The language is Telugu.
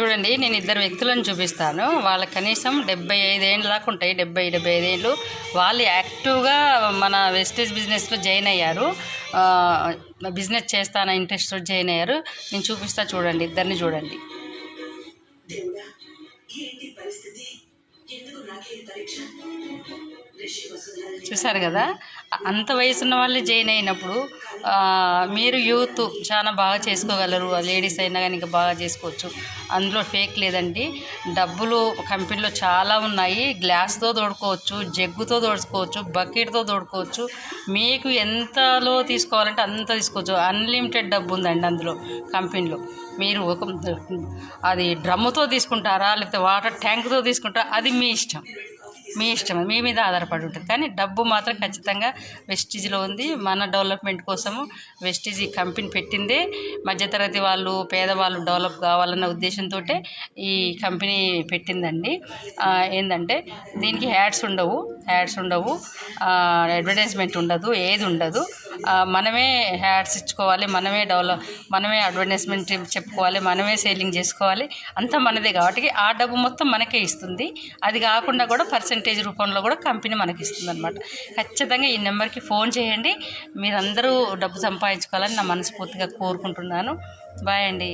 చూడండి నేను ఇద్దరు వ్యక్తులను చూపిస్తాను. వాళ్ళకి కనీసం డెబ్బై ఐదేళ్ళు దాకా ఉంటాయి. డెబ్బై డెబ్బై ఐదేళ్ళు వాళ్ళు యాక్టివ్గా మన వెస్టేజ్ బిజినెస్లో జాయిన్ అయ్యారు. బిజినెస్ చేస్తాన ఇంట్రెస్ట్ జాయిన్ అయ్యారు. నేను చూపిస్తా చూడండి ఇద్దరిని చూడండి. చూసారు కదా? అంత వయసున్న వాళ్ళు జాయిన్ అయినప్పుడు మీరు యూత్ చాలా బాగా చేసుకోగలరు. లేడీస్ అయినా కానీ ఇంకా బాగా చేసుకోవచ్చు. అందులో ఫేక్ లేదండి. డబ్బులు కంపెనీలో చాలా ఉన్నాయి. గ్లాస్తో తోడుకోవచ్చు జగ్గుతో తోడుకోవచ్చు బకెట్తో తోడుకోవచ్చు. మీకు ఎంతలో తీసుకోవాలంటే అంత తీసుకోవచ్చు. అన్లిమిటెడ్ డబ్బు ఉందండి అందులో కంపెనీలో. మీరు ఒక అది డ్రమ్ముతో తీసుకుంటారా? లేకపోతే వాటర్ ట్యాంక్తో తీసుకుంటారా? అది మీ ఇష్టం. మీ ఇష్టం మీ మీద ఆధారపడి ఉంటుంది. కానీ డబ్బు మాత్రం ఖచ్చితంగా వెస్టిజ్లో ఉంది. మన డెవలప్మెంట్ కోసము వెస్టిజ్ ఈ కంపెనీ పెట్టిందే. మధ్యతరగతి వాళ్ళు పేదవాళ్ళు డెవలప్ కావాలన్న ఉద్దేశంతో ఈ కంపెనీ పెట్టిందండి. ఏంటంటే దీనికి యాడ్స్ ఉండవు. యాడ్స్ ఉండవు. అడ్వర్టైజ్మెంట్ ఉండదు. ఏది ఉండదు. మనమే యాడ్స్ ఇచ్చుకోవాలి మనమే డెవలప్ మనమే అడ్వర్టైజ్మెంట్ చెప్పుకోవాలి మనమే సేలింగ్ చేసుకోవాలి. అంతా మనదే కాబట్టి ఆ డబ్బు మొత్తం మనకే ఇస్తుంది. అది కాకుండా కూడా పర్సంటేజ్ రూపంలో కూడా కంపెనీ మనకి ఇస్తుంది అనమాట ఖచ్చితంగా ఈ నెంబర్కి ఫోన్ చేయండి. మీరందరూ డబ్బు సంపాదించుకోవాలని నా మనస్ఫూర్తిగా కోరుకుంటున్నాను. బాయ్ అండి.